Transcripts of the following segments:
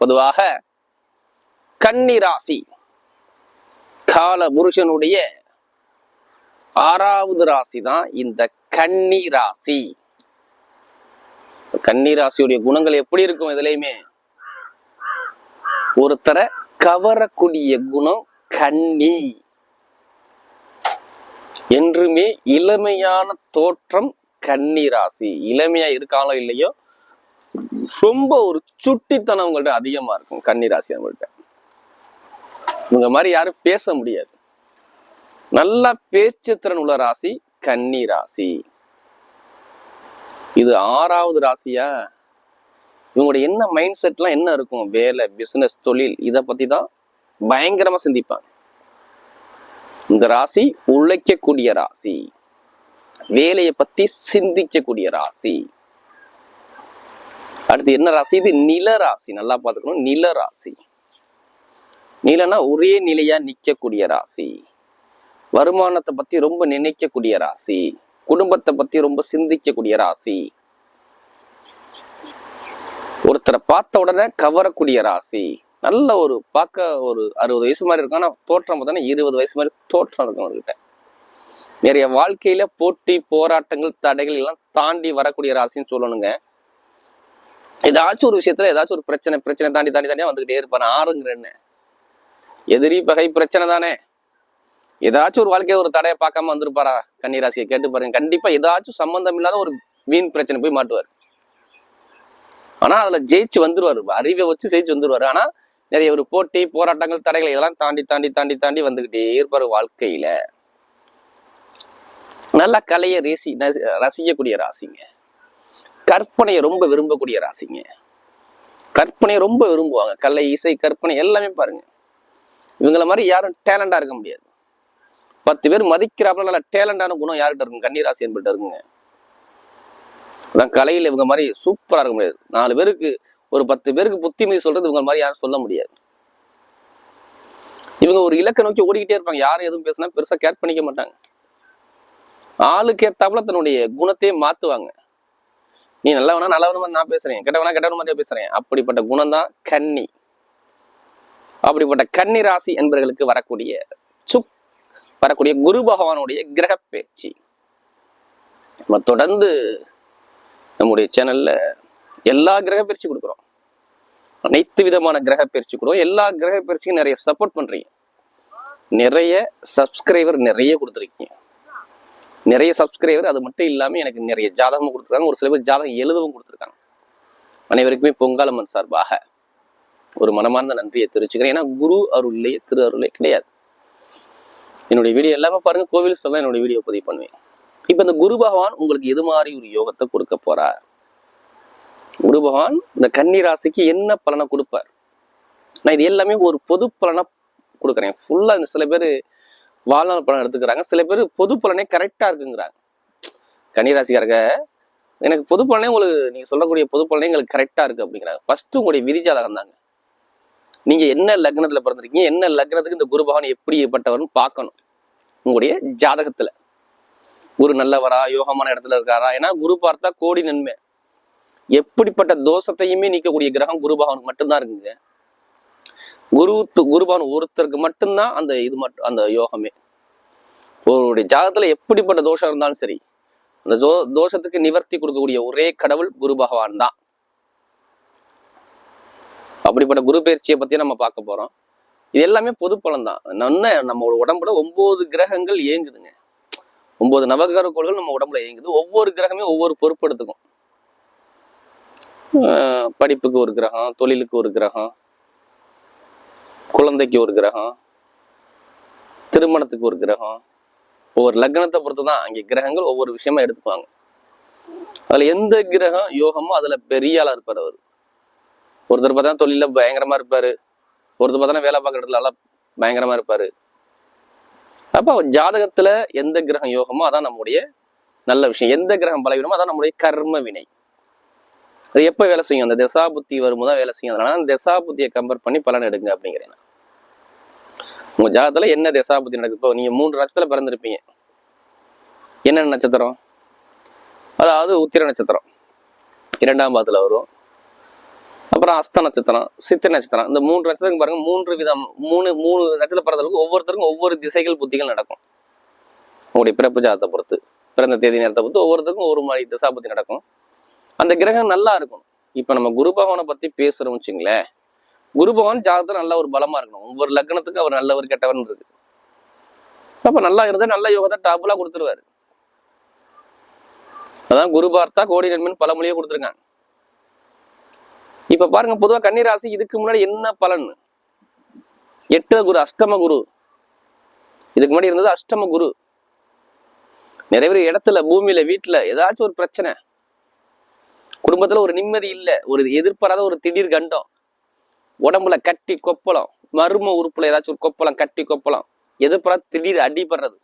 பொதுவாக கன்னி ராசி கால புருஷனுடைய ஆறாவது ராசி தான் இந்த கன்னி ராசி கன்னி ராசியுடைய குணங்கள் எப்படி இருக்கும் எதுலையுமே? ஒருத்தரை கவரக்கூடிய குணம் கன்னி. என்றுமே இளமையான தோற்றம் கன்னி ராசி இளமையா இருக்காலோ இல்லையோ ரொம்ப ஒரு சுட்டித்தனம் உங்கள்ட்ட அதிகமா இருக்கும் கன்னி ராசி அவங்கள்ட்ட இவங்க மாதிரி யாரும் பேச முடியாது. நல்ல பேச்சுத்திறன் உள்ள ராசி கன்னி ராசி இது ஆறாவது ராசியா? இவங்களுடைய என்ன மைண்ட் செட்லாம் என்ன இருக்கும்? வேலை பிசினஸ் தொழில் இதை பத்தி தான் பயங்கரமா சிந்திப்பாங்க. இந்த ராசி உழைக்கக்கூடிய ராசி. வேலையை பத்தி சிந்திக்கக்கூடிய ராசி. அடுத்து என்ன ராசி? இது நில ராசி. நல்லா பார்த்துக்கணும். நில ராசி. நிலனா ஒரே நிலையா நிற்கக்கூடிய ராசி. வருமானத்தை பத்தி ரொம்ப நினைக்கக்கூடிய ராசி. குடும்பத்தை பத்தி ரொம்ப சிந்திக்கக்கூடிய ராசி. ஒருத்தரை பார்த்த உடனே கவரக்கூடிய ராசி. நல்ல ஒரு பார்க்க ஒரு அறுபது வயசு மாதிரி இருக்கும். ஆனால் தோற்றம் பார்த்தோன்னா இருபது வயசு மாதிரி தோற்றம் இருக்கும் அவர்கிட்ட. நிறைய வாழ்க்கையில போட்டி போராட்டங்கள் தடைகள் எல்லாம் தாண்டி வரக்கூடிய ராசின்னு சொல்லணுங்க. ஏதாச்சும் ஒரு விஷயத்துல ஏதாச்சும் ஒரு பிரச்சனை பிரச்சனை தாண்டி தாண்டி தாண்டியா வந்துகிட்டே இருப்பாரு ஆறுங்கிற என்ன எதிரி பகை பிரச்சனை தானே. ஏதாச்சும் ஒரு வாழ்க்கையை ஒரு தடையை பார்க்காம வந்திருப்பாரா? கன்னிராசியை கேட்டு பாருங்க. கண்டிப்பா ஏதாச்சும் சம்பந்தம் இல்லாத ஒரு வீண் பிரச்சனை போய் மாட்டுவார். ஆனா அதுல ஜெயிச்சு வந்துருவாரு. அறிவை வச்சு ஜெயிச்சு வந்துருவாரு. ஆனா நிறைய ஒரு போட்டி போராட்டங்கள் தடைகள் இதெல்லாம் தாண்டி தாண்டி தாண்டி தாண்டி வந்துகிட்டே இருப்பாரு வாழ்க்கையில. நல்ல கலையை ரேசி ரசிக்கக்கூடிய ராசிங்க. கற்பனையை ரொம்ப விரும்பக்கூடிய ராசிங்க. கற்பனையை ரொம்ப விரும்புவாங்க. கலை இசை கற்பனை எல்லாமே பாருங்க. இவங்கள மாதிரி யாரும் டேலண்டா இருக்க முடியாது. பத்து பேர் மதிக்கிறாப்புல நல்ல டேலண்டான குணம் யார்கிட்ட இருக்கும்? கன்னிராசி என்பிட்ட இருக்குங்க. அதான் கலையில் இவங்க மாதிரி சூப்பரா இருக்க முடியாது. நாலு பேருக்கு ஒரு பத்து பேருக்கு புத்திமதி சொல்றது இவங்க மாதிரி யாரும் சொல்ல முடியாது. இவங்க ஒரு இலக்கை நோக்கி ஓடிக்கிட்டே இருப்பாங்க. யாரும் எதுவும் பேசினா பெருசா கேர் பண்ணிக்க மாட்டாங்க. ஆளுக்கு ஏத்தாப்புல தன்னுடைய குணத்தையே மாத்துவாங்க. நீ நல்லவனா நல்லவன மாதிரி நான் பேசுறேன். கெட்டவனா கெட்டவன மாதிரியா பேசுறேன். அப்படிப்பட்ட குணம் தான் கன்னி. அப்படிப்பட்ட கன்னி ராசி என்பவர்களுக்கு வரக்கூடிய சுக் வரக்கூடிய குரு பகவானுடைய கிரக பேச்சு. நம்ம தொடர்ந்து நம்முடைய சேனல்ல எல்லா கிரக பயிற்சி கொடுக்குறோம். அனைத்து விதமான கிரக பயிற்சி கொடுக்குறோம். எல்லா கிரக பயிற்சிக்கும் நிறைய சப்போர்ட் பண்றீங்க. நிறைய சப்ஸ்கிரைபர் நிறைய கொடுத்துருக்கீங்க. நிறைய சப்ஸ்கிரைபர் அது மட்டும் இல்லாம எனக்கு நிறைய ஜாதகமும் கொடுத்துருக்காங்க. ஒரு சில பேர் ஜாதகம் எழுதவும் கொடுத்துருக்காங்க. அனைவருக்குமே பொங்காலம்மன் சார்பாக ஒரு மனமார்ந்த நன்றியை தெரிவிச்சுக்கிறேன். ஏன்னா குரு அருள்லையே திரு அருளே கிடையாது. என்னுடைய வீடியோ எல்லாமே பாருங்க. கோவில் சொல்ல என்னுடைய வீடியோ பதிவு பண்ணுவேன். இப்ப இந்த குரு பகவான் உங்களுக்கு எது மாதிரி ஒரு யோகத்தை கொடுக்க போறார்? குரு பகவான் இந்த கன்னி ராசிக்கு என்ன பலனை கொடுப்பார்? நான் இது எல்லாமே ஒரு பொது பலனை கொடுக்குறேன். ஃபுல்லா இந்த சில பேர் வாழ்நாள் பலன் எடுத்துக்கிறாங்க. சில பேர் பொது பலனே கரெக்டா இருக்குங்கிறாங்க. கன்னிராசிக்காரங்க எனக்கு பொது பலனே உங்களுக்கு நீங்க சொல்லக்கூடிய பொது பலனே எங்களுக்கு கரெக்டா இருக்கு அப்படிங்கிறாங்க. ஃபர்ஸ்ட் உங்களுடைய விரிஜாதகம் தாங்க. நீங்க என்ன லக்னத்துல பிறந்திருக்கீங்க என்ன லக்னத்துக்கு இந்த குரு பகவான் எப்படிப்பட்டவர்னு பார்க்கணும். உங்களுடைய ஜாதகத்துல. குரு நல்லவரா யோகமான இடத்துல இருக்காரா? ஏன்னா குரு பார்த்தா கோடி நன்மை. எப்படிப்பட்ட தோஷத்தையுமே நீக்கக்கூடிய கிரகம் குரு பகவானுக்கு மட்டும்தான் இருக்குங்க. குரு குருபான் ஒருத்தருக்கு மட்டும்தான் அந்த இது மட்டும் அந்த யோகமே. ஒருவருடைய ஜாதகத்துல எப்படிப்பட்ட தோஷம் இருந்தாலும் சரி அந்த தோ தோஷத்துக்கு நிவர்த்தி கொடுக்கக்கூடிய ஒரே கடவுள் குரு பகவான் தான். அப்படிப்பட்ட குரு பயிற்சியை பத்தி நம்ம பார்க்க போறோம். இது எல்லாமே பொது பலன் தான். என்ன நம்ம உடம்புல ஒன்பது கிரகங்கள் இயங்குதுங்க. ஒன்பது நவகிரக கோள்கள் நம்ம உடம்புல இயங்குது. ஒவ்வொரு கிரகமே ஒவ்வொரு பொறுப்பு எடுத்துக்கும். ஆஹ் படிப்புக்கு ஒரு கிரகம் தொழிலுக்கு ஒரு கிரகம் குழந்தைக்கு ஒரு கிரகம் திருமணத்துக்கு ஒரு கிரகம் ஒவ்வொரு லக்னத்தை பொறுத்து தான் அங்கே கிரகங்கள் ஒவ்வொரு விஷயமா எடுத்துப்பாங்க. அதுல எந்த கிரகம் யோகமோ அதுல பெரிய ஆளா இருப்பார் அவர். ஒருத்தர் பார்த்தா தொழில பயங்கரமா இருப்பாரு. ஒருத்தர் பார்த்தா வேலை பார்க்குற இடத்துல நல்லா பயங்கரமா இருப்பாரு. அப்போ ஜாதகத்துல எந்த கிரகம் யோகமோ அதான் நம்முடைய நல்ல விஷயம். எந்த கிரகம் பலவீனமோ அதான் நம்முடைய கர்ம வினை. அது எப்ப வேலை செய்யும்? அந்த திசா புத்தி வரும்போது தான் வேலை செய்யும். அதனால அந்த திசா புத்தியை கம்பேர் பண்ணி பலன் எடுங்க அப்படிங்கிறேன் உங்க ஜாதகத்துல என்ன திசா புத்தி நடக்குது? இப்போ நீங்க மூன்று நட்சத்திரம் பிறந்திருப்பீங்க. என்ன நட்சத்திரம்? அதாவது உத்திர நட்சத்திரம். இரண்டாம் பாதத்துல வரும். அப்புறம் அஸ்த நட்சத்திரம் சித்த நட்சத்திரம். இந்த மூன்று நட்சத்திரம் பாருங்க மூன்று விதம் மூணு மூணு நட்சத்திர பிறந்தவர்களுக்கு ஒவ்வொருத்தருக்கும் ஒவ்வொரு திசைகள் புத்திகள் நடக்கும். உங்களுடைய பிறப்பு ஜாதத்தை பொறுத்து பிறந்த தேதி நேரத்தை பொறுத்து ஒவ்வொருத்தருக்கும் ஒரு மாதிரி திசா புத்தி நடக்கும். அந்த கிரகம் நல்லா இருக்கும் இப்ப நம்ம குரு பகவானை பத்தி பேசுறோம் வச்சுங்களேன் குரு பகவான் ஜாதகத்தில் நல்ல ஒரு பலமா இருக்கணும். ஒவ்வொரு லக்னத்துக்கு அவர் நல்லவர் கெட்டவர்னு இருக்கு. அப்ப நல்லா இருந்தா நல்ல யோகத்தை டாப்புலா கொடுத்துருவாரு. அதான் குரு பார்த்தா கோடி நன்மைன்னு பல மொழியை கொடுத்துருக்காங்க. இப்ப பாருங்க பொதுவா கன்னிராசி இதுக்கு முன்னாடி என்ன பலன்? எட்டு குரு அஷ்டம குரு. இதுக்கு முன்னாடி இருந்தது அஷ்டம குரு. நிறைய பேர் இடத்துல பூமியில வீட்டுல ஏதாச்சும் ஒரு பிரச்சனை. குடும்பத்துல ஒரு நிம்மதி இல்ல ஒரு எதிர்பாராத ஒரு திடீர் கண்டம். உடம்புல கட்டி கொப்பளம் மர்ம உறுப்புல ஏதாச்சும் ஒரு கொப்பளம் கட்டி கொப்பளம். எதிர்பாராத திடீர் அடிபடுறது?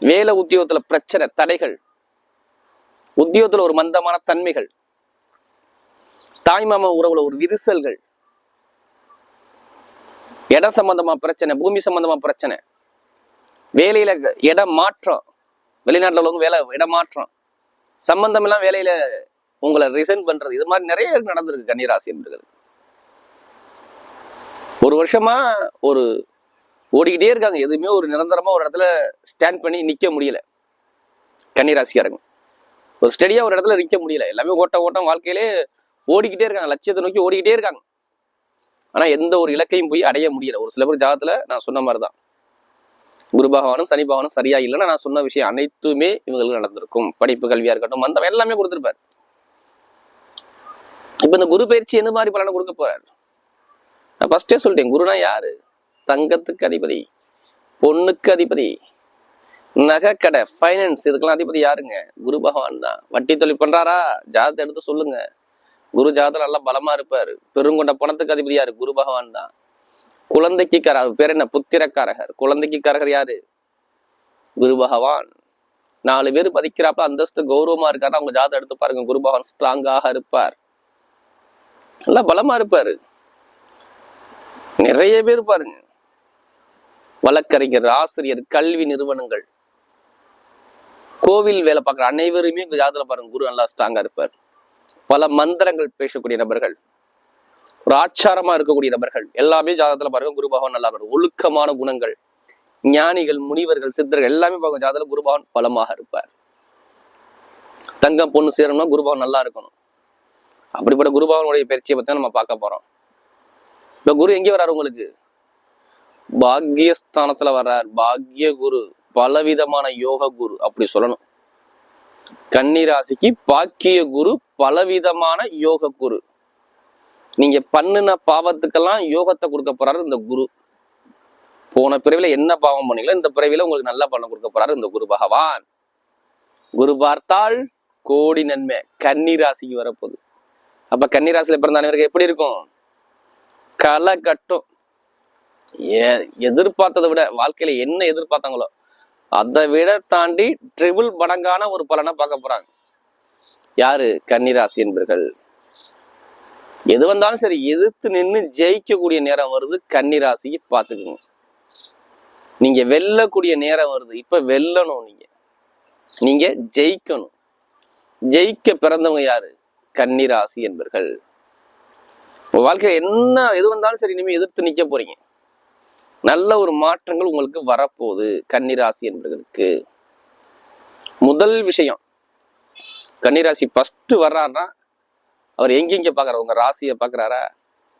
வேலை உத்தியோகத்துல பிரச்சனை தடைகள். உத்தியோகத்துல ஒரு மந்தமான தன்மைகள். தாய்மாமா உறவுல ஒரு விரிசல்கள். இடம் சம்பந்தமா பிரச்சனை பூமி சம்பந்தமா பிரச்சனை. வேலையில இடம் மாற்றம். வெளிநாட்டுல உள்ளவங்க வேலை இடம் மாற்றம். சம்பந்தம் எல்லாம் வேலையில உங்களை ரிசைன் பண்றது. இது மாதிரி நிறைய நடந்திருக்கு கன்னிராசி என்பது ஒரு வருஷமா ஒரு ஓடிக்கிட்டே இருக்காங்க. எதுவுமே ஒரு நிரந்தரமா ஒரு இடத்துல ஸ்டாண்ட் பண்ணி நிக்க முடியல. கன்னிராசிக்காரங்க. ஒரு ஸ்டடியா ஒரு இடத்துல நிக்க முடியல. எல்லாமே ஓட்டம் ஓட்டம் வாழ்க்கையிலே ஓடிக்கிட்டே இருக்காங்க. லட்சியத்தை நோக்கி ஓடிக்கிட்டே இருக்காங்க. ஆனா எந்த ஒரு இலக்கையும் போய் அடைய முடியல. ஒரு சில பேர் ஜாதத்துல நான் சொன்ன மாதிரிதான். குரு பகவானும் சனி பகவானும் சரியா இல்லைன்னா நான் சொன்ன விஷயம் அனைத்துமே இவங்களுக்கு நடந்திருக்கும். படிப்பு கல்வியா இருக்கட்டும் மந்தம் எல்லாமே கொடுத்துருப்பாரு. இப்ப இந்த குரு பயிற்சி எந்த மாதிரி பலனை கொடுக்க போறாரு? நான் ஃபஸ்ட்டே சொல்லிட்டேன் குருனா யாரு? தங்கத்துக்கு அதிபதி பொண்ணுக்கு அதிபதி நகைக்கடை ஃபைனான்ஸ் இதுக்கெல்லாம் அதிபதி யாருங்க? குரு பகவான் தான். வட்டி தொழில் பண்றாரா? ஜாதத்தை எடுத்து சொல்லுங்க. குரு ஜாதகம் நல்லா பலமா இருப்பார். பெருங்கொண்ட பணத்துக்கு அதிபதி யாரு? குரு பகவான் தான். குழந்தைக்கு கரகர் பேர் என்ன? புத்திரக்காரகர். குழந்தைக்கு கரகர் யாரு? குரு பகவான். நாலு பேர் மதிக்கிறாப்ப அந்தஸ்து கௌரவமா இருக்காரு அவங்க ஜாதகம் எடுத்து பாருங்க. குரு பகவான் ஸ்ட்ராங்காக இருப்பார். நல்லா பலமா இருப்பாரு. நிறைய பேர் பாருங்க. வழக்கறிஞர் ஆசிரியர் கல்வி நிறுவனங்கள். கோவில் வேலை பார்க்குற அனைவருமே இந்த ஜாதகத்தில் பாருங்க குரு நல்லா ஸ்ட்ராங்கா இருப்பார். பல மந்திரங்கள் பேசக்கூடிய நபர்கள். ஒரு ஆச்சாரமா இருக்கக்கூடிய நபர்கள். எல்லாமே ஜாதகத்துல பாருங்க குரு பகவான் நல்லா இருப்பார். ஒழுக்கமான குணங்கள். ஞானிகள் முனிவர்கள் சித்தர்கள் எல்லாமே பார்க்கும் ஜாதகத்துல குருபவன் பலமாக இருப்பார். தங்கம் பொண்ணு சேரணும்னா குருபவன் நல்லா இருக்கணும். அப்படிப்பட்ட குருபவனுடைய பயிற்சியை பத்தி நம்ம பார்க்க போறோம். இப்ப குரு எங்க வர்றாரு உங்களுக்கு? பாக்கியஸ்தானத்துல வர்றார். பாக்கிய குரு. பலவிதமான யோக குரு அப்படி சொல்லணும். கன்னிராசிக்கு பாக்கிய குரு பலவிதமான யோக குரு. நீங்க பண்ணுன பாவத்துக்கெல்லாம் யோகத்தை கொடுக்க போறாரு இந்த குரு. போன பிறவில என்ன பாவம் பண்ணீங்களோ இந்த பிறவில உங்களுக்கு நல்ல பலன் கொடுக்க போறாரு இந்த குரு பகவான். குரு பார்த்தால் கோடி நன்மை. கன்னிராசிக்கு வரப்போகுது. அப்ப கன்னிராசியில பிறந்த அனைவருக்கு எப்படி இருக்கும்? களை கட்டும் ஏ- எதிர்பார்த்ததை விட வாழ்க்கையில என்ன எதிர்பார்த்தாங்களோ அதை விட தாண்டி ட்ரிபிள் மடங்கான ஒரு பலனை பார்க்க போறாங்க. யாரு? கன்னிராசி என்பர்கள். எது வந்தாலும் சரி எதிர்த்து நின்று ஜெயிக்கக்கூடிய நேரம் வருது கன்னிராசிக்கு பார்த்துக்குங்க. நீங்க வெல்லக்கூடிய நேரம் வருது. இப்ப வெல்லணும் நீங்க. நீங்க ஜெயிக்கணும். ஜெயிக்க பிறந்தவங்க யாரு? கன்னிராசி என்பர்கள். உங்கள் வாழ்க்கையில என்ன எது வந்தாலும் சரி இனிமே எதிர்த்து நிற்க போறீங்க. நல்ல ஒரு மாற்றங்கள் உங்களுக்கு வரப்போகுது கன்னிராசி என்பவர்களுக்கு முதல் விஷயம் கன்னிராசி ஃபஸ்ட்டு வர்றாருன்னா அவர் எங்கெங்க பார்க்குறாரு உங்க ராசியை பாக்குறாரா?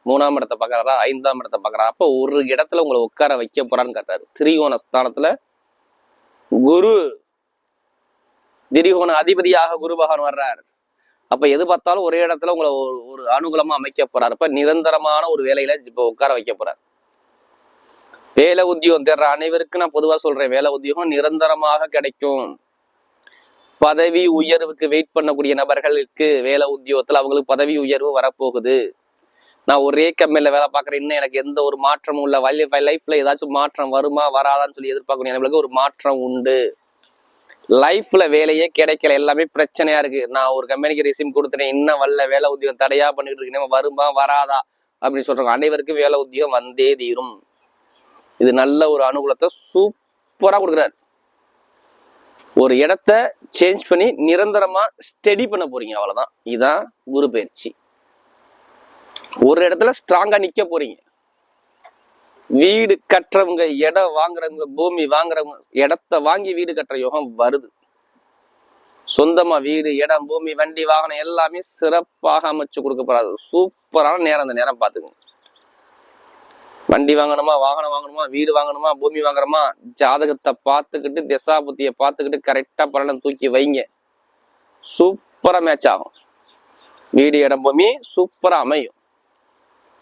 மூணாம் இடத்தை பாக்குறாரா? ஐந்தாம் இடத்தை பார்க்குறாரா அப்போ ஒரு இடத்துல உங்களை உட்கார வைக்க போறான்னு காட்டுறாரு. திரிகோண ஸ்தானத்துல குரு திரிகோண அதிபதியாக குரு பகவான் வர்றார். அப்ப எது பார்த்தாலும் ஒரே இடத்துல உங்களை ஒரு ஒரு அனுகூலமா அமைக்க போறாரு. இப்போ நிரந்தரமான ஒரு வேலையில இப்ப உட்கார வைக்க போறாரு. வேலை உத்தியோகம் தேடுற அனைவருக்கும் நான் பொதுவா சொல்றேன். வேலை உத்தியோகம் நிரந்தரமாக கிடைக்கும். பதவி உயர்வுக்கு வெயிட் பண்ணக்கூடிய நபர்களுக்கு வேலை உத்தியோகத்துல அவங்களுக்கு பதவி உயர்வு வரப்போகுது. நான் ஒரே கம்பெனில வேலை பார்க்குறேன். இன்னும் எனக்கு எந்த ஒரு மாற்றமும் இல்லை. லைஃப்ல ஏதாச்சும் மாற்றம் வருமா வராதான்னு சொல்லி எதிர்பார்க்கக்கூடிய நபர்களுக்கு ஒரு மாற்றம் உண்டு. லைஃப்ல வேலையே கிடைக்கல. எல்லாமே பிரச்சனையா இருக்கு. நான் ஒரு கம்பெனிக்கு ரெசியூம் கொடுத்துட்டேன். இன்னும் வரல. வேலை உத்தியோகம் தடையா பண்ணிட்டு இருக்கேன். வருமா வராதா? அப்படின்னு சொல்றாங்க. அனைவருக்கும் வேலை உத்தியோகம் வந்தே தீரும். இது நல்ல ஒரு அனுகூலத்தை சூப்பரா கொடுக்குறாரு. ஒரு இடத்த சேஞ்ச் பண்ணி நிரந்தரமா ஸ்டடி பண்ண போறீங்க. அவ்வளவுதான். இதுதான் குரு பயிற்சி. ஒரு இடத்துல ஸ்ட்ராங்கா நிக்க போறீங்க. வீடு கட்டுறவங்க இடம் வாங்குறவங்க பூமி வாங்குறவங்க இடத்த வாங்கி வீடு கட்டுற யோகம் வருது. சொந்தமா வீடு இடம் பூமி வண்டி வாகனம் எல்லாமே சிறப்பாக அமைச்சு கொடுக்க சூப்பரான நேரம் அந்த நேரம் பார்த்துக்குங்க. வண்டி வாங்கணுமா வாகனம் வாங்கணுமா வீடு வாங்கணுமா பூமி வாங்குறோமா ஜாதகத்தை பார்த்துக்கிட்டு திசாபுத்தியை பார்த்துக்கிட்டு கரெக்டா பலனை தூக்கி வைங்க. சூப்பரா மேட்ச் ஆகும். வீடு இடம் பூமி சூப்பரா அமையும்.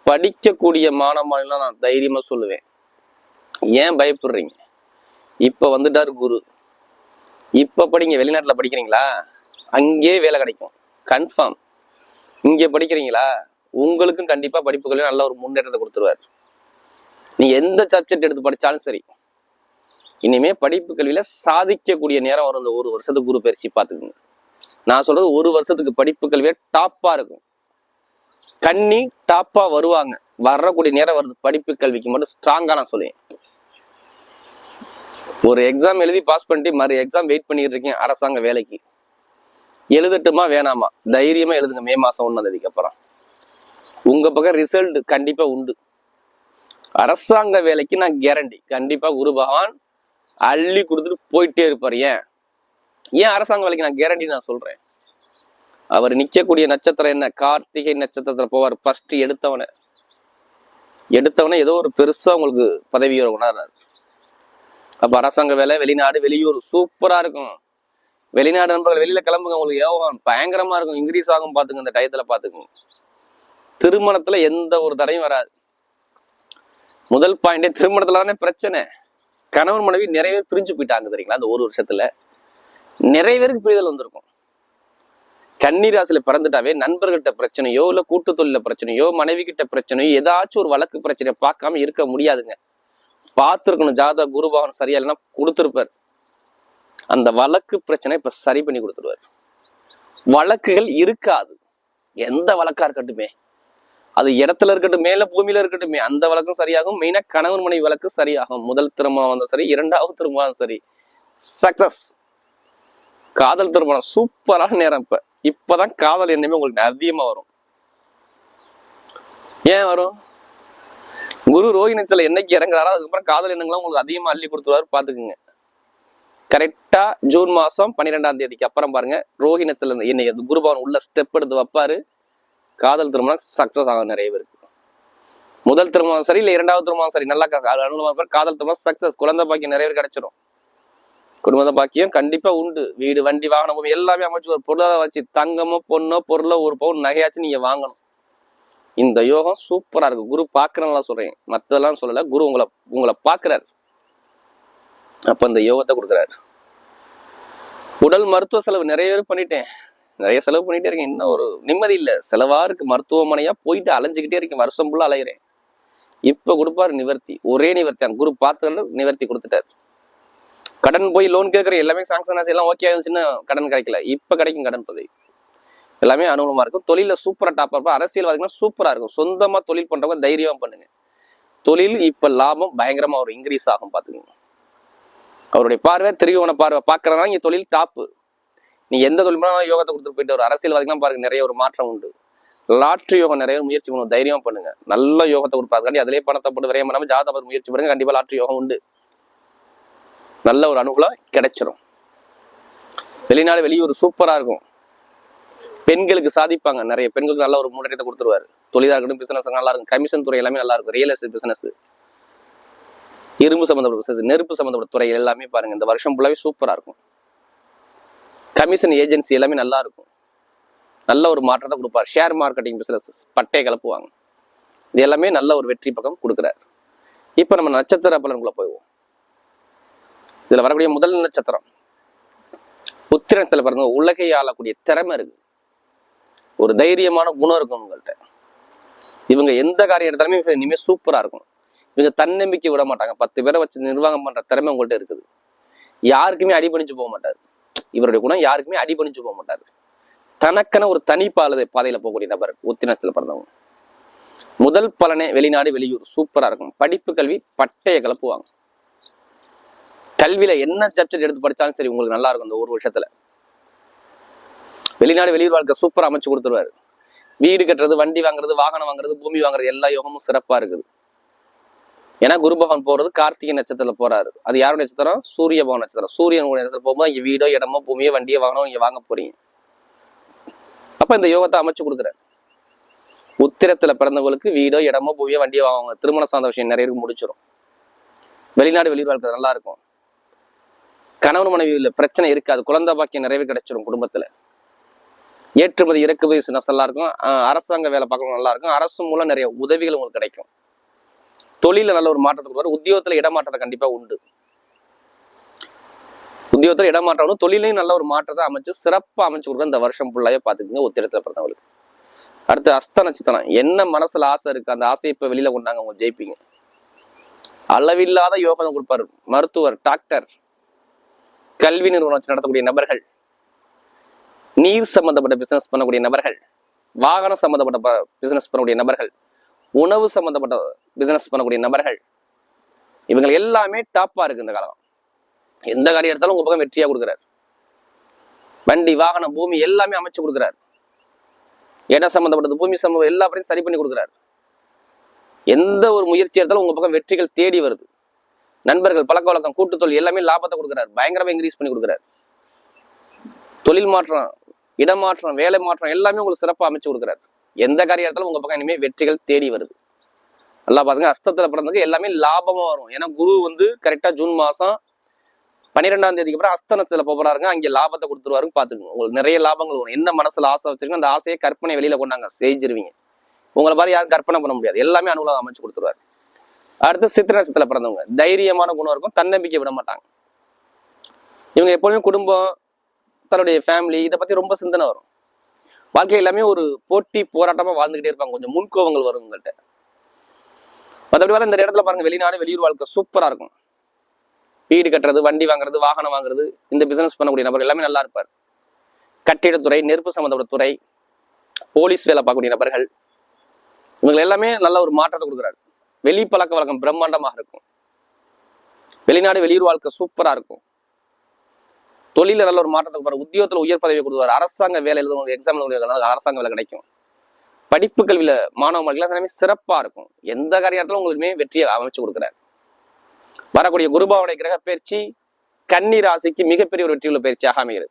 படிக்கக்கூடிய மாணவர்கள்லாம் நான் தைரியமாக சொல்லுவேன். ஏன் பயப்படுறீங்க? இப்போ வந்துட்டார் குரு. இப்போ படிங்க வெளிநாட்டில் படிக்கிறீங்களா? அங்கேயே வேலை கிடைக்கும். கன்ஃபார்ம் இங்கே படிக்கிறீங்களா? உங்களுக்கும் கண்டிப்பாக படிப்புகளையும் நல்ல ஒரு முன்னேற்றத்தை கொடுத்துருவாரு. நீ எந்த சப்ஜெக்ட் எடுத்து படித்தாலும் சரி இனிமே படிப்பு கல்வியில சாதிக்கக்கூடிய நேரம் வரும். இந்த ஒரு வருஷத்துக்கு குரு பயிற்சி பார்த்துக்கோங்க. நான் சொல்றது ஒரு வருஷத்துக்கு படிப்பு கல்வியை டாப்பா இருக்கும். கண்ணி டாப்பா வருவாங்க. வரக்கூடிய நேரம் வருது. படிப்பு கல்விக்கு மட்டும் ஸ்ட்ராங்கா நான் சொல்லுவேன். ஒரு எக்ஸாம் எழுதி பாஸ் பண்ணிட்டு மறு எக்ஸாம் வெயிட் பண்ணிட்டு இருக்கேன் அரசாங்க வேலைக்கு. எழுதட்டுமா வேணாமா? தைரியமா எழுதுங்க. மே மாசம் ஒன்னாம் தேதிக்கு அப்புறம். உங்க பக்கம் ரிசல்ட் கண்டிப்பா உண்டு. அரசாங்க வேலைக்கு நான் கேரண்டி கண்டிப்பா குரு பகவான் அள்ளி கொடுத்துட்டு போயிட்டே இருப்பார். ஏன்? ஏன் அரசாங்க வேலைக்கு நான் கேரண்டி நான் சொல்றேன்? அவர் நிற்கக்கூடிய நட்சத்திரம் என்ன? கார்த்திகை நட்சத்திரத்தில் போவார். ஃபர்ஸ்ட் எடுத்தவனை. எடுத்தவனே ஏதோ ஒரு பெருசா உங்களுக்கு பதவி உணர்றாரு. அப்ப அரசாங்க வேலை வெளிநாடு வெளியூர் சூப்பரா இருக்கும். வெளிநாடு நண்பர்கள் வெளியில கிளம்புங்க. உங்களுக்கு யோகம் பயங்கரமா இருக்கும். இன்க்ரீஸ் ஆகும் பாத்துங்க இந்த டயத்துல பாத்துக்கோங்க திருமணத்துல எந்த ஒரு தடையும் வராது. முதல் பாயிண்டே திருமணத்துல தானே பிரச்சனை. கணவன் மனைவி நிறைய பேர் பிரிஞ்சு போயிட்டாங்க தெரியுங்களா? அந்த ஒரு வருஷத்துல. நிறைய பேருக்கு புரிதல் வந்திருக்கும். கன்னிராசில பிறந்துட்டாவே நண்பர்கிட்ட பிரச்சனையோ இல்ல கூட்டு தொழில பிரச்சனையோ மனைவி கிட்ட பிரச்சனையோ ஏதாச்சும் ஒரு வழக்கு பிரச்சனையை பார்க்காம இருக்க முடியாதுங்க. பார்த்துருக்கணும் ஜாதக குருபவன் சரியா இல்லைன்னா கொடுத்துருப்பார். அந்த வழக்கு பிரச்சனை இப்ப சரி பண்ணி கொடுத்துருவார் வழக்குகள் இருக்காது. எந்த வழக்கா இருக்கட்டுமே. அது இடத்துல இருக்கட்டும் மேல பூமியில இருக்கட்டுமே. அந்த வழக்கும் சரியாகும். மெயினா கணவன் மனைவி வழக்கு சரியாகும். முதல் திருமணம் வந்தால் சரி இரண்டாவது திருமணம் சரி. சக்சஸ் காதல் திருமணம். சூப்பரான நேரம் இப்ப. இப்பதான் காதல் எண்ணமே உங்களுக்கு அதிகமா வரும். ஏன் வரும்? குரு ரோஹிணத்துல என்னைக்கு இறங்குறாரோ அதுக்கப்புறம் காதல் எண்ணங்கள்லாம் உங்களுக்கு அதிகமா அள்ளி கொடுத்துருவாரு பாத்துக்குங்க கரெக்டா ஜூன் மாசம் பன்னிரெண்டாம் தேதிக்கு அப்புறம் பாருங்க ரோஹிணத்துல இருந்து என்னை குருபவன் உள்ள ஸ்டெப் எடுத்து வைப்பாரு. காதல் திருமணம் சக்சஸ் ஆகும் நிறைய பேருக்கு. முதல் திருமணம் சரி இல்ல இரண்டாவது திருமணம் சரி நல்லா அனுபவம் காதல் திருமணம் சக்சஸ் குழந்தை பாக்கி நிறைய பேர் கிடைச்சிடும் குடும்பத்தை பாக்கியம் கண்டிப்பா உண்டு. வீடு வண்டி வாகனம் எல்லாமே அமைச்சு ஒரு பொருளாதார வச்சு தங்கமோ பொண்ணோ பொருளோ ஒரு பவுன் நகையாச்சும் நீங்க வாங்கணும். இந்த யோகம் சூப்பரா இருக்கு. குரு பாக்குறேன்லாம் சொல்றேன். மத்ததெல்லாம் சொல்லல. குரு உங்களை உங்களை பாக்குறாரு அப்ப அந்த யோகத்தை கொடுக்குறாரு. உடல் மருத்துவ செலவு நிறைய பேர் பண்ணிட்டேன். நிறைய செலவு பண்ணிட்டே இருக்கேன். இன்னும் ஒரு நிம்மதி இல்ல. செலவா இருக்கு. மருத்துவமனையா போயிட்டு அலைஞ்சுக்கிட்டே இருக்கேன். வருஷம் ஃபுல்லா அலையிறேன். இப்ப கொடுப்பாரு நிவர்த்தி. ஒரே நிவர்த்தி அந்த குரு பார்த்து நிவர்த்தி கொடுத்துட்டாரு. கடன் போய் லோன் கேட்குற எல்லாமே சாங்ஷன் ஆச்சு எல்லாம் ஓகே ஆயிருந்துச்சுன்னா கடன் கிடைக்கல. இப்போ கிடைக்கும் கடன் பதவி எல்லாமே அனுகூலமாக இருக்கும். தொழிலில் சூப்பராக டாப் இருப்பா அரசியல் பாத்தீங்கன்னா சூப்பராக இருக்கும். சொந்தமாக தொழில் பண்ணுறவங்க தைரியமாக பண்ணுங்க. தொழில் இப்போ லாபம் பயங்கரமாக ஒரு இன்க்ரீஸ் ஆகும் பாத்துக்கோங்க. அவருடைய பார்வை திருவோண பார்வை. பார்க்குறதுனா இங்கே தொழில் டாப்பு நீ எந்த தொழில் பண்ணாலும் யோகத்தை கொடுத்துட்டு போயிட்டு ஒரு அரசியல் பாத்தீங்கன்னா பாருங்க நிறைய ஒரு மாற்றம் உண்டு. லாட்ரி யோகம் நிறைய முயற்சி பண்ணுவோம் தைரியமாக பண்ணுங்க. நல்ல யோகத்தை கொடுப்பாரு. அதிலே பணத்தை போட்டு விரையம் பண்ணாமல் ஜாதகம் முயற்சி பண்ணுங்க. கண்டிப்பாக லாட்ரி யோகம் உண்டு. நல்ல ஒரு அனுகூலம் கிடைச்சிரும். வெளிநாடு வெளியூர் சூப்பராக இருக்கும். பெண்களுக்கு சாதிப்பாங்க நிறைய. பெண்களுக்கு நல்ல ஒரு முன்னேற்றத்தை கொடுத்துருவாரு. தொழிலாக இருக்கட்டும் பிசினஸ் நல்லா இருக்கும். கமிஷன் துறை எல்லாமே நல்லா இருக்கும். ரியல் எஸ்டேட் பிசினஸ் இரும்பு சம்பந்தப்பட்ட பிசினஸ் நெருப்பு சம்பந்தப்பட்ட துறை எல்லாமே பாருங்க. இந்த வருஷம் ஃபுல்லாகவே சூப்பராக இருக்கும். கமிஷன் ஏஜென்சி எல்லாமே நல்லா இருக்கும். நல்ல ஒரு மாற்றத்தை கொடுப்பார். ஷேர் மார்க்கெட்டிங் பிசினஸ் பட்டை கலப்புவாங்க. இது எல்லாமே நல்ல ஒரு வெற்றி பக்கம் கொடுக்குறாரு. இப்போ நம்ம நட்சத்திர பலன்குள்ளே போயிடுவோம். இதுல வரக்கூடிய முதல் நட்சத்திரம். உத்திரத்தில் பிறந்த உலகை ஆளக்கூடிய திறமை இருக்கு. ஒரு தைரியமான குணம் இருக்கும் உங்கள்கிட்ட இவங்க எந்த காரியம் எடுத்தாலுமே இனிமே சூப்பரா இருக்கும். இவங்க தன்னம்பிக்கை விட மாட்டாங்க. பத்து பேரை வச்சு நிர்வாகம் பண்ற திறமை உங்கள்கிட்ட இருக்குது. யாருக்குமே அடிபணிச்சு போக மாட்டாரு. இவருடைய குணம் யாருக்குமே அடிபணிச்சு போக மாட்டாரு. தனக்கென ஒரு தனி பாதை பாதையில போகக்கூடிய நபர் உத்திரத்தில் பிறந்தவங்க. முதல் பலனே வெளிநாடு வெளியூர் சூப்பரா இருக்கும். படிப்பு கல்வி பட்டைய கலப்புவாங்க கல்வியில என்ன சப்ஜெக்ட் எடுத்து படிச்சாலும் சரி உங்களுக்கு நல்லா இருக்கும் இந்த ஒரு வருஷத்துல. வெளிநாடு வெளியூர் வாழ்க்கை சூப்பர் அமைச்சு கொடுத்துருவாரு. வீடு கட்டுறது வண்டி வாங்குறது வாகனம் வாங்குறது பூமி வாங்குறது எல்லா யோகமும் சிறப்பா இருக்குது. ஏன்னா குரு பகவான் போறது கார்த்திகை நட்சத்திரத்துல போறாரு. அது யாரோட நட்சத்திரம்? சூரிய பகவான் நட்சத்திரம். சூரியன் நட்சத்திரம் போகும்போது இங்க வீடோ இடமோ பூமியோ வண்டியோ வாகனம் இங்க வாங்க போறீங்க. அப்ப இந்த யோகத்தை அமைச்சு கொடுக்குறேன் உத்திரத்துல பிறந்தவங்களுக்கு வீடோ இடமோ பூமியோ வண்டியோ வாங்குவாங்க. திருமண சார்ந்த விஷயம் நிறைய முடிச்சிடும் வெளிநாடு வெளியூர் வாழ்க்கை நல்லா இருக்கும். கணவன் மனைவியில் பிரச்சனை இருக்காது. குழந்தை பாக்கியம் நிறைவே கிடைச்சிடும் குடும்பத்துல. ஏற்றுமதி இறக்குமதி நல்லா இருக்கும் அரசாங்க வேலை பார்க்கணும் நல்லா இருக்கும் அரசு மூலம் நிறைய உதவிகள் உங்களுக்கு கிடைக்கும். தொழில நல்ல ஒரு மாற்றத்தை கொடுப்பாரு உத்தியோகத்துல இடமாற்றத்தை கண்டிப்பா உண்டு. உத்தியோகத்துல இடமாற்றம் தொழிலையும் நல்ல ஒரு மாற்றத்தை அமைச்சு சிறப்பா அமைச்சு கொடுக்க இந்த வருஷம் ஃபுல்லாவே பாத்துக்கோங்க உத்திரத்துல பிறந்தவங்களுக்கு. அடுத்து அஸ்த நட்சத்திரம். என்ன மனசுல ஆசை இருக்கு அந்த ஆசையை இப்ப வெளியில கொண்டாங்க அவங்க ஜெயிப்பீங்க. அளவில்லாத யோகம் கொடுப்பாரு மருத்துவர் டாக்டர். கல்வி நிறுவனம் வச்சு நடத்தக்கூடிய நபர்கள் நீர் சம்பந்தப்பட்ட பிசினஸ் பண்ணக்கூடிய நபர்கள் வாகனம் சம்பந்தப்பட்ட பிசினஸ் பண்ணக்கூடிய நபர்கள் உணவு சம்பந்தப்பட்ட பிசினஸ் பண்ணக்கூடிய நபர்கள் இவங்க எல்லாமே டாப்பா இருக்கு இந்த காலம். எந்த காரியம் எடுத்தாலும் உங்க பக்கம் வெற்றியா கொடுக்குறாரு. வண்டி வாகனம் பூமி எல்லாமே அமைச்சு கொடுக்குறாரு. இடம் சம்பந்தப்பட்டது பூமி சம்பவம் எல்லா சரி பண்ணி கொடுக்குறாரு. எந்த ஒரு முயற்சி எடுத்தாலும் உங்க பக்கம் வெற்றிகள் தேடி வருது. நண்பர்கள் பழக்க வழக்கம் கூட்டுத்தொழில் எல்லாமே லாபத்தை கொடுக்குறாரு. பயங்கரமா இன்க்ரீஸ் பண்ணி கொடுக்குறாரு. தொழில் மாற்றம் இடமாற்றம் வேலை மாற்றம் எல்லாமே உங்களுக்கு சிறப்பாக அமைச்சு கொடுக்குறாரு. எந்த காரியத்தாலும் உங்க பக்கம் இனிமே வெற்றிகள் தேடி வருது. நல்லா பாருங்க அஸ்தத்துல பிறந்ததுக்கு எல்லாமே லாபமா வரும். ஏன்னா குரு வந்து கரெக்டா ஜூன் மாசம் பன்னிரெண்டாம் தேதிக்கு அப்புறம் அஸ்தனத்துல போறாருங்க. அங்கே லாபத்தை கொடுத்துருவாருன்னு பாத்துக்கோங்க உங்களுக்கு நிறைய லாபங்கள் வரும். என்ன மனசுல ஆசை வச்சிருக்கீங்க அந்த ஆசையை கற்பனை வெளியில கொண்டாங்க. செஞ்சிருவீங்க. உங்களை மாதிரி யாரும் கற்பனை பண்ண முடியாது. எல்லாமே அனுகூலம் அமைச்சு கொடுத்துருவாரு. அடுத்து சித்திர பிறந்தவங்க. தைரியமான குணம் இருக்கும் தன்னம்பிக்கை விட மாட்டாங்க. இவங்க எப்பவுமே குடும்பம் தன்னுடைய ஃபேமிலி இதை பத்தி ரொம்ப சிந்தனை வரும். வாழ்க்கை எல்லாமே ஒரு போட்டி போராட்டமா வாழ்ந்துகிட்டே இருப்பாங்க. கொஞ்சம் முன்கோவங்கள் வரும் உங்கள்கிட்ட மற்றபடி பார்த்தா இந்த இடத்துல பாருங்க வெளிநாடு வெளியூர் வாழ்க்கை சூப்பரா இருக்கும். வீடு கட்டுறது வண்டி வாங்குறது வாகனம் வாங்குறது இந்த பிசினஸ் பண்ணக்கூடிய நபர் எல்லாமே நல்லா இருப்பார். கட்டிடத்துறை நெருப்பு சம்மந்தப்பட்ட துறை போலீஸ் வேலை பார்க்கக்கூடிய நபர்கள் இவங்க எல்லாமே நல்ல ஒரு மாற்றத்தை கொடுக்குறாரு. வெளி பழக்க வழக்கம் பிரம்மாண்டமாக இருக்கும். வெளிநாடு வெளியூர் வாழ்க்கை சூப்பரா இருக்கும். தொழில நல்ல ஒரு மாற்றத்தை கொடுப்பாரு உத்தியோகத்துல உயர் பதவி கொடுத்துருவார் அரசாங்க வேலை எழுதுவாங்க எக்ஸாம் அரசாங்க வேலை கிடைக்கும். படிப்பு கல்வியில மாணவ மாணவிகள் எல்லாமே சிறப்பா இருக்கும். எந்த காரியத்திலும் உங்களுக்குமே வெற்றியை அமைச்சு கொடுக்குறாரு. வரக்கூடிய குருபாவுடைய கிரக பயிற்சி கன்னி ராசிக்கு மிகப்பெரிய ஒரு வெற்றியுள்ள பயிற்சியாக அமைகிறது.